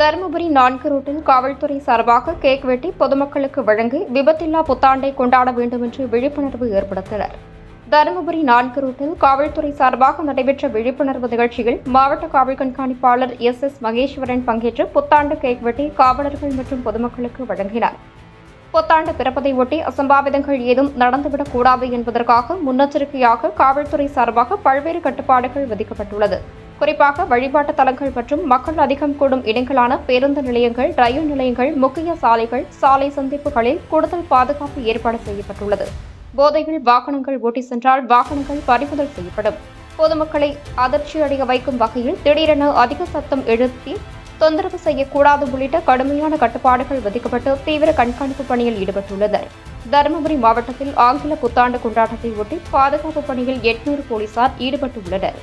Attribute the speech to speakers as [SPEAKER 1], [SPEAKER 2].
[SPEAKER 1] தருமபுரி நான்கு ரோட்டில் காவல்துறை சார்பாக கேக் வெட்டி பொதுமக்களுக்கு வழங்கி விபத்தில்லா புத்தாண்டை கொண்டாட வேண்டும் என்று விழிப்புணர்வு ஏற்படுத்தினர். தருமபுரி நான்கு ரோட்டில் காவல்துறை சார்பாக நடைபெற்ற விழிப்புணர்வு நிகழ்ச்சியில் மாவட்ட காவல் கண்காணிப்பாளர் எஸ் எஸ் மகேஸ்வரன் பங்கேற்று புத்தாண்டு கேக் வெட்டி காவலர்கள் மற்றும் பொதுமக்களுக்கு வழங்கினார். புத்தாண்டு பிறப்பதை ஒட்டி அசம்பாவிதங்கள் ஏதும் நடந்துவிடக்கூடாது என்பதற்காக முன்னெச்சரிக்கையாக காவல்துறை சார்பாக பல்வேறு கட்டுப்பாடுகள் விதிக்கப்பட்டுள்ளது. குறிப்பாக வழிபாட்டு தலங்கள் மற்றும் மக்கள் அதிகம் கூடும் இடங்களான பேருந்து நிலையங்கள் ரயில் நிலையங்கள் முக்கிய சாலைகள் சாலை சந்திப்புகளில் கூடுதல் பாதுகாப்பு ஏற்பாடு செய்யப்பட்டுள்ளது. போதையில் வாகனங்கள் ஓட்டி சென்றால் வாகனங்கள் பறிமுதல் செய்யப்படும். பொதுமக்களை அதிர்ச்சியடைய வைக்கும் வகையில் திடீரென அதிக சத்தம் எழுப்பி தொந்தரவு செய்யக்கூடாது உள்ளிட்ட கடுமையான கட்டுப்பாடுகள் விதிக்கப்பட்டு தீவிர கண்காணிப்பு பணியில் ஈடுபட்டுள்ளனர். தருமபுரி மாவட்டத்தில் ஆங்கில புத்தாண்டு கொண்டாட்டத்தை ஒட்டி பாதுகாப்பு பணியில் எட்நூறு போலீசார் ஈடுபட்டுள்ளனர்.